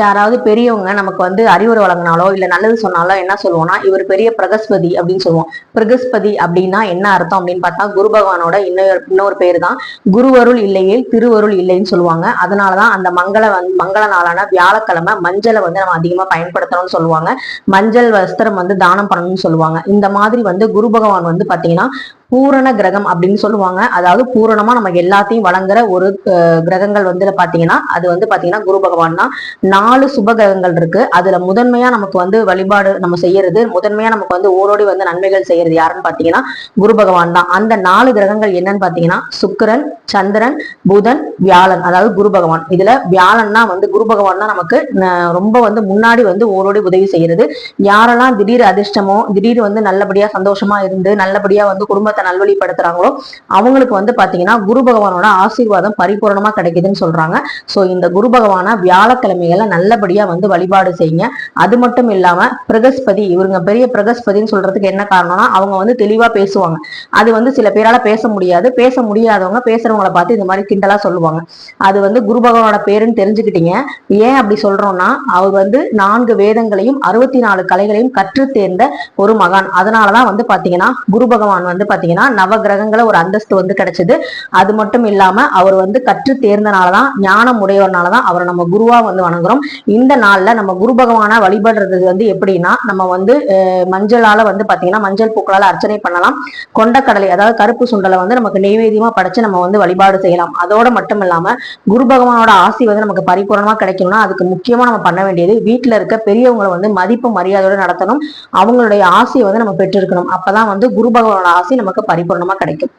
யாராவது பெரியவங்க நமக்கு வந்து அறிவுரை வழங்கினாலோ இல்லை நல்லது சொன்னாலோ என்ன சொல்லுவோம்னா இவர் பெரிய பிரகஸ்பதி அப்படின்னு சொல்லுவோம். பிரகஸ்பதி அப்படின்னா என்ன அர்த்தம் அப்படின்னு பார்த்தா குரு பகவானோட இன்னொரு இன்னொரு பேர் தான் குருவருள் இல்லையே திருவருள் இல்லைன்னு சொல்லுவாங்க. அதனாலதான் அந்த மங்கள வந்து மங்கள நாளான வியாழக்கிழமை மஞ்சளை வந்து நம்ம அதிகமா பயன்படுத்தணும்னு சொல்லுவாங்க. மஞ்சள் வஸ்திரம் வந்து தானம் பண்ணணும்னு சொல்லுவாங்க. இந்த மாதிரி வந்து குரு பகவான் வந்து பார்த்தீங்கன்னா பூரண கிரகம் அப்படின்னு சொல்லுவாங்க. அதாவது பூரணமா நமக்கு எல்லாத்தையும் வழங்குற ஒரு கிரகங்கள் வந்து பாத்தீங்கன்னா அது வந்து பாத்தீங்கன்னா குரு பகவான் தான். நாலு சுப கிரகங்கள் இருக்கு. அதுல முதன்மையா நமக்கு வந்து வழிபாடு நம்ம செய்யறது முதன்மையா நமக்கு வந்து ஓரோடி வந்து நன்மைகள் செய்யறது யாருன்னு பாத்தீங்கன்னா குரு பகவான் தான். அந்த நாலு கிரகங்கள் என்னன்னு பாத்தீங்கன்னா சுக்கிரன் சந்திரன் புதன் வியாழன் அதாவது குரு பகவான். இதுல வியாழன்னா வந்து குரு பகவான் தான் நமக்கு ரொம்ப வந்து முன்னாடி வந்து ஓரோடி உதவி செய்யறது. யாரெல்லாம் திடீர் அதிர்ஷ்டமோ திடீர் வந்து நல்லபடியா சந்தோஷமா இருந்து நல்லபடியா வந்து குடும்பத்தை நல்வழிப்படுத்துறாங்களோ அவங்களுக்கு வந்து பாத்தீங்கன்னா குரு பகவானோட ஆசீர்வாதம் பரிபூர்ணமா கிடைக்குதுன்னு சொல்றாங்க. சோ இந்த குரு பகவான வியாழக்கிழமைகளை நல்லபடியா வந்து வழிபாடு செய்யுங்க. அது மட்டும் இல்லாம பிரகஸ்பதி இவருங்க பெரிய பிரகஸ்பதின்னு சொல்றதுக்கு என்ன காரணம்னா அவங்க வந்து தெளிவா பேசுவாங்க. அது வந்து சில பேரால பேச முடியாது. பேச முடியாதவங்க பேசுறவங்களை பார்த்து இந்த மாதிரி கிண்டலா சொல்லுவாங்க. அது வந்து குரு பகவானோட பேருன்னு தெரிஞ்சுக்கிட்டீங்க. ஏன் அப்படி சொல்றோம்னா அவர் வந்து நான்கு வேதங்களையும் அறுபத்தி நாலு கலைகளையும் கற்று தேர்ந்த ஒரு மகான். அதனாலதான் வந்து பாத்தீங்கன்னா குரு பகவான் வந்து பாத்தீங்கன்னா பாத்தீங்கன்னா நவகிரகங்களை ஒரு அந்தஸ்து வந்து கிடைச்சது. அது மட்டும் இல்லாம அவர் வந்து கற்று தேர்ந்தனாலதான் ஞானம் உடையவர்னாலதான் அவரை நம்ம குருவா வந்து வணங்குறோம். இந்த நாள்ல நம்ம குரு பகவானை வழிபடுறது வந்து எப்படின்னா நம்ம வந்து மஞ்சளால வந்து பாத்தீங்கன்னா மஞ்சள் பூக்களால அர்ச்சனை பண்ணலாம். கொண்டக்கடலை அதாவது கருப்பு சுண்டலை வந்து நமக்கு நெய்வேதியமா படைச்சு நம்ம வந்து வழிபாடு செய்யலாம். அதோட மட்டும் இல்லாம குரு பகவானோட ஆசி வந்து நமக்கு பரிபூர்ணமா கிடைக்கணும்னா அதுக்கு முக்கியமா நம்ம பண்ண வேண்டியது வீட்டுல இருக்க பெரியவங்களை வந்து மதிப்பு மரியாதையோட நடத்தணும். அவங்களுடைய ஆசையை வந்து நம்ம பெற்றிருக்கணும். அப்பதான் வந்து குரு பகவானோட ஆசை நமக்கு பரிபூரணமா கிடைக்கும்.